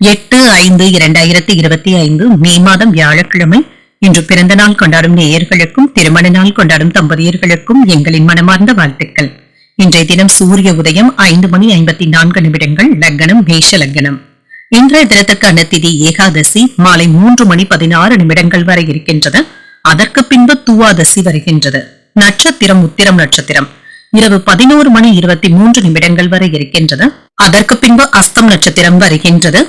எட்டு ஐந்து இரண்டாயிரத்தி இருபத்தி ஐந்து மே மாதம் வியாழக்கிழமை. இன்று பிறந்த நாள் கொண்டாடும் நேயர்களுக்கும் திருமண நாள் கொண்டாடும் தம்பதியர்களுக்கும் எங்களின் மனமார்ந்த வாழ்த்துக்கள். இன்றைய தினம் சூரிய உதயம் ஐந்து மணி ஐம்பத்தி நான்கு நிமிடங்கள் லக்னம் மேஷ லக்னம். இன்றைய தினத்துக்கான திதி ஏகாதசி மாலை மூன்று மணி பதினாறு நிமிடங்கள் வரை இருக்கின்றது. அதற்கு பின்பு தூவாதசி வருகின்றது. நட்சத்திரம் உத்திரம் நட்சத்திரம். இரவு பதினோரு மணி இருபத்தி மூன்று நிமிடங்கள் வரை இருக்கின்றது. அதற்கு பின்பு அஸ்தம் நட்சத்திரம் வருகின்றது.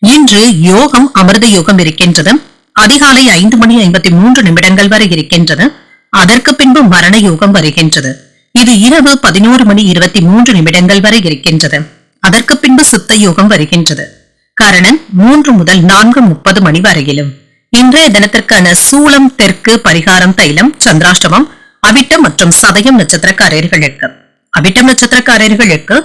இன்று யோகம் அமிர்த யோகம் இருக்கின்றது. அதிகாலை ஐந்து மணி ஐம்பத்தி மூன்று நிமிடங்கள் வரை இருக்கின்றது. அதற்கு பின்பு மரண யோகம் வருகின்றது. இது இரவு பதினோரு மணி இருபத்தி மூன்று நிமிடங்கள் வரை இருக்கின்றது. அதற்கு பின்பு சித்த யோகம் வருகின்றது. கரணன் மூன்று முதல் நான்கு முப்பது மணி வரையிலும். இன்றைய தினத்திற்கான சூளம் தெற்கு பரிகாரம் தைலம் சந்திராஷ்டமம் அவிட்டம் மற்றும் சதயம் நட்சத்திரக்காரர்களுக்கு. அவிட்டம் நட்சத்திரக்காரர்களுக்கு